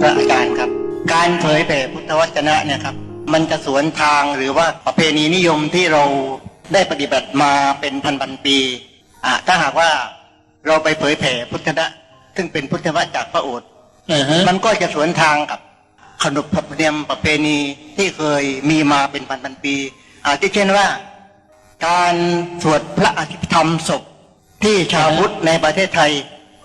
พระอาจารย์ครับ การเผยแผ่พุทธวจนะเนี่ยครับ มันจะสวนทางหรือว่าประเพณีนิยมที่เราได้ปฏิบัติมาเป็นพันพันๆปีอะถ้าหากว่าเราไปเผยแผ่พุทธนะซึ่งเป็นพุทธวจนะจากพระโอษฐ์อ่าฮะมันก็จะสวนทางกับขนบธรรมเนียมประเพณีที่เคยมีมาเป็นพันพันๆปีอาทิเช่นว่า การสวดพระอภิธรรมศพที่ชาวพุทธในประเทศไทย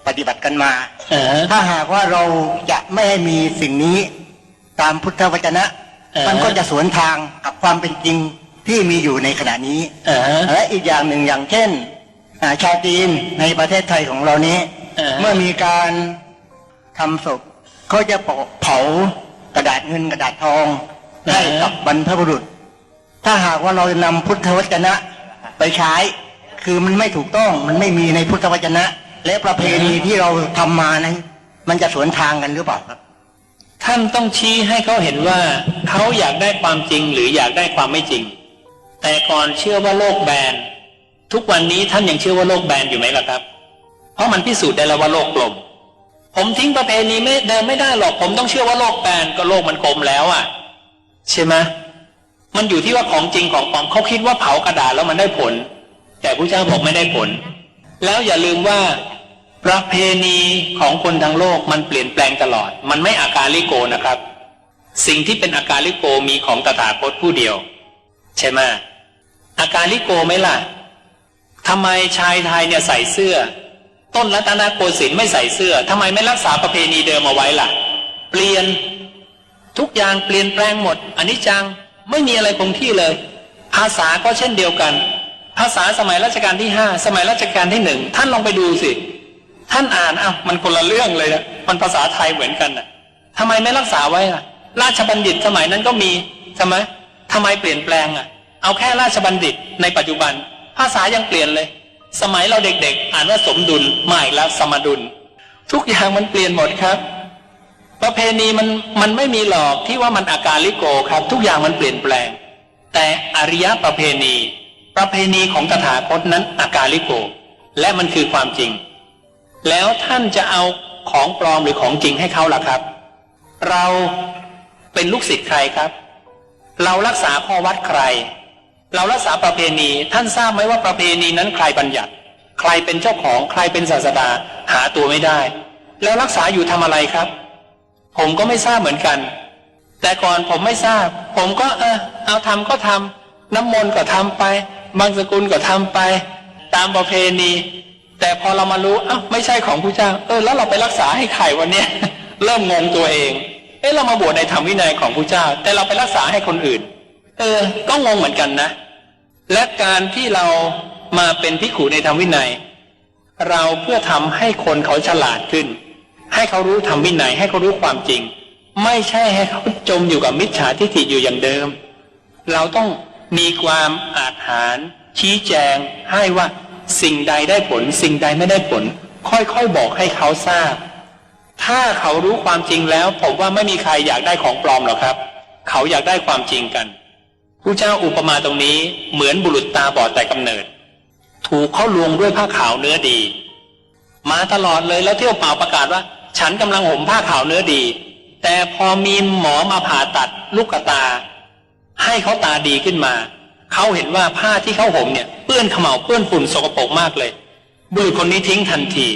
ปฏิบัติกันมาอ่าฮะถ้าหากว่าเราจะไม่ให้มีสิ่งนี้ตามพุทธวจนะอ่าฮะมันก็จะสวนทางกับความเป็นจริงที่มีอยู่ในขณะนี้อ่าฮะและอีกอย่างหนึ่งอย่างเช่นอ่าชาวจีนในประเทศไทยของเรานี้อ่าฮะเมื่อมีการทำศพเขาจะเผากระดาษเงินกระดาษทองให้กับบรรพบุรุษ ถ้าหากว่าเรานำพุทธวจนะไปใช้ คือมันไม่ถูกต้องมันไม่มีในพุทธวจนะ และประเพณีที่เราทำมานั้น มันจะสวนทางกันหรือเปล่าครับ ท่านต้องชี้ให้เขาเห็นว่าเขาอยากได้ความจริงหรืออยากได้ความไม่จริง แต่ก่อนเชื่อว่าโลกแบนทุกวันนี้ท่านยังเชื่อว่าโลกแบนอยู่ไหมล่ะครับ เพราะมันพิสูจน์ได้แล้วว่าโลกกลม ผมทิ้งประเพณีไม่เดินไม่ได้หรอกผมต้องเชื่อว่าโลกแบนก็โลกมันกลมแล้วอะ ใช่ไหมมันอยู่ที่ว่าของจริงของปลอมเขาคิดว่าเผากระดาษแล้วมันได้ผล แต่พระเจ้าบอกไม่ได้ผล แล้วอย่าลืมว่า ประเพณีของคนทั้งโลกมันเปลี่ยนแปลงตลอด มันไม่อาการลิโกนะครับ สิ่งที่เป็นอาการลิโกมีของตถาคตผู้เดียว ใช่ไหมอาการลิโกไหมล่ะทำไมชายไทยเนี่ยใส่เสื้อ ต้นรัตนโกสินทร์ไม่ใส่เสื้อทำไมไม่รักษาประเพณีเดิมเอาไว้ล่ะ เปลี่ยนทุกอย่างเปลี่ยนแปลงหมดอันนี้จังไม่มีอะไรคงที่เลย ภาษาก็เช่นเดียวกัน ภาษาสมัยรัชกาลที่ห้าสมัยรัชกาลที่หนึ่งท่านลองไปดูสิ ท่านอ่านอ้าวมันคนละเรื่องเลยนะมันภาษาไทยเหมือนกันน่ะทำไมไม่รักษาไว้ล่ะ ราชบัณฑิตสมัยนั้นก็มีใช่ไหมทำไมเปลี่ยนแปลงอะ เอาแค่ราชบัณฑิตในปัจจุบัน ภาษายังเปลี่ยนเลย สมัยเราเด็กๆ อ่านว่าสมดุลไม่แล้วสมดุล ทุกอย่างมันเปลี่ยนหมดครับ ประเพณีมันมันไม่มีหรอกที่ว่ามันอาการลิโกครับ ทุกอย่างมันเปลี่ยนแปลง แต่อริยประเพณี ประเพณีของตถาคตนั้นอาการลิโก และมันคือความจริง แล้วท่านจะเอาของปลอมหรือของจริงให้เขาล่ะครับ เราเป็นลูกศิษย์ใครครับ เรารักษาข้อวัดใคร เรารักษาประเพณีท่านทราบไหมว่าประเพณีนั้นใครบัญญัติ ใครเป็นเจ้าของใครเป็นศาสดาหาตัวไม่ได้ แล้วรักษาอยู่ทำอะไรครับ ผมก็ไม่ทราบเหมือนกัน แต่ก่อนผมไม่ทราบ ผมก็เออเอาทำก็ทำน้ำมนต์ก็ทำไป บางสกุลก็ทำไป ตามประเพณี แต่พอเรามารู้อ้าวไม่ใช่ของผู้เจ้า เออ แล้วเราไปรักษาให้ใครวันเนี้ยเริ่มงงตัวเอง เอ๊ะเรามาบวชในธรรมวินัยของผู้เจ้า แต่เราไปรักษาให้คนอื่น เออ ก็งงเหมือนกันนะ และการที่เรามาเป็นพิขูในธรรมวินัย เราเพื่อทำให้คนเขาฉลาดขึ้น ให้เขารู้ธรรมวินัย ให้เขารู้ความจริง ไม่ใช่ให้เขาจมอยู่กับมิจฉาทิฏฐิอยู่อย่างเดิม เราต้องมีความอาจหารชี้แจงให้ว่า สิ่งใดได้ผล สิ่งใดไม่ได้ผล ค่อยๆบอกให้เขาทราบ ถ้าเขารู้ความจริงแล้วผมว่าไม่มีใครอยากได้ของปลอมหรอกครับ เขาอยากได้ความจริงกันผู้เจ้าอุปมาตรงนี้เหมือนบุรุษตาบอดแต่กำเนิด ถูกเขาลวงด้วยผ้าขาวเนื้อดี มาตลอดเลยแล้วเที่ยวเป่าประกาศว่า ฉันกำลังห่มผ้าขาวเนื้อดี แต่พอมีหมอมาผ่าตัดลูกตา ให้เขาตาดีขึ้นมา เขาเห็นว่าผ้าที่เขาห่มเนี่ยเปื้อนขม่าวเปื้อนฝุ่นสกปรกมากเลย บุรุษคนนี้ทิ้งทันที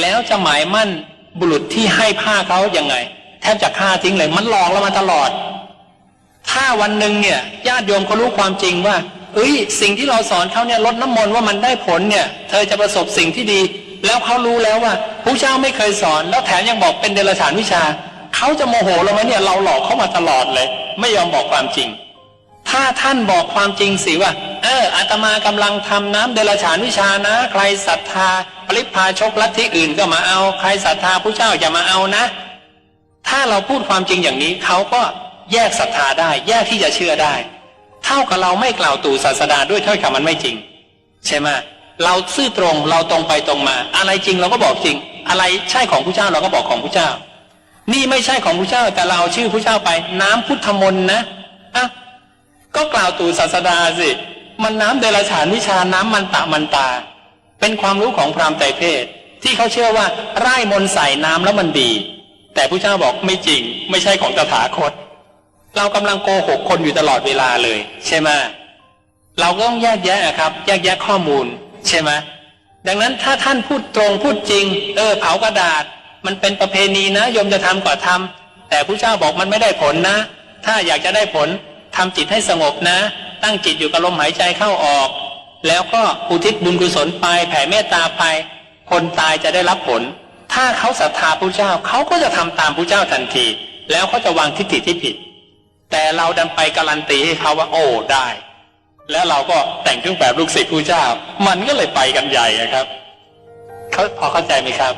แล้วจะหมายมั่นบุรุษที่ให้ผ้าเขายังไง แทบจะฆ่าทิ้งเลยมันหลอกเรามาตลอด ถ้าวันหนึ่งเนี่ยญาติโยมเขารู้ความจริงว่าเอ้ยสิ่งที่เราสอนเขาเนี่ยลดน้ำมนต์ว่ามันได้ผลเนี่ย เธอจะประสบสิ่งที่ดี แล้วเขารู้แล้วว่าผู้เจ้าไม่เคยสอน แล้วแถมยังบอกเป็นเดรัจฉานวิชาเขาจะโมโหเราไหมเนี่ยเราหลอกเขามาตลอดเลย ไม่ยอมบอกความจริง ถ้าท่านบอกความจริงสิว่า เอออาตมากำลังทำน้ำเดรัจฉานวิชานะ ใครศรัทธา ปริพาชกลัทธิอื่นก็มาเอา ใครศรัทธาผู้เจ้าอย่ามาเอานะ ถ้าเราพูดความจริงอย่างนี้เขาก็แยกศรัทธาได้ แยกที่จะเชื่อได้ เท่ากับเราไม่กล่าวตู่ศาสดาด้วยถ้อยคำมันไม่จริง ใช่ไหมเราซื่อตรงเราตรงไปตรงมา อะไรจริงเราก็บอกจริง อะไรใช่ของผู้เจ้าเราก็บอกของผู้เจ้า นี่ไม่ใช่ของผู้เจ้าแต่เราชื่อผู้เจ้าไป น้ำพุทธมนต์นะอะ ก็กล่าวตู่ศาสดาสิ มันน้ำเดรัจฉานวิชาน้ำมันตะมันตา เป็นความรู้ของพราหมณ์ไตรเพศ ที่เขาเชื่อว่าไร่มนใส่น้ำแล้วมันดี แต่ผู้เจ้าบอกไม่จริง ไม่ใช่ของตถาคต เรากำลังโกหกคนอยู่ตลอดเวลาเลย ใช่ไหมเราก็ต้องแยกแยะครับ แยกแยะข้อมูล ใช่ไหมดังนั้นถ้าท่านพูดตรงพูดจริง เออเผากระดาษ มันเป็นประเพณีนะโยมจะทำก็ทำแต่ผู้เจ้าบอกมันไม่ได้ผลนะ ถ้าอยากจะได้ผล ทำจิตให้สงบนะ ตั้งจิตอยู่กับลมหายใจเข้าออก แล้วก็อุทิศบุญกุศลไปแผ่เมตตาไป คนตายจะได้รับผล ถ้าเขาศรัทธาพระเจ้าเขาก็จะทำตามพระเจ้าทันที แล้วเขาจะวางทิฏฐิที่ผิด แต่เราดันไปการันตีให้เขาว่าโอ้ได้ แล้วเราก็แต่งเครื่องแบบลูกศิษย์พระเจ้า มันก็เลยไปกันใหญ่ครับเขาพอเข้าใจไหมครับ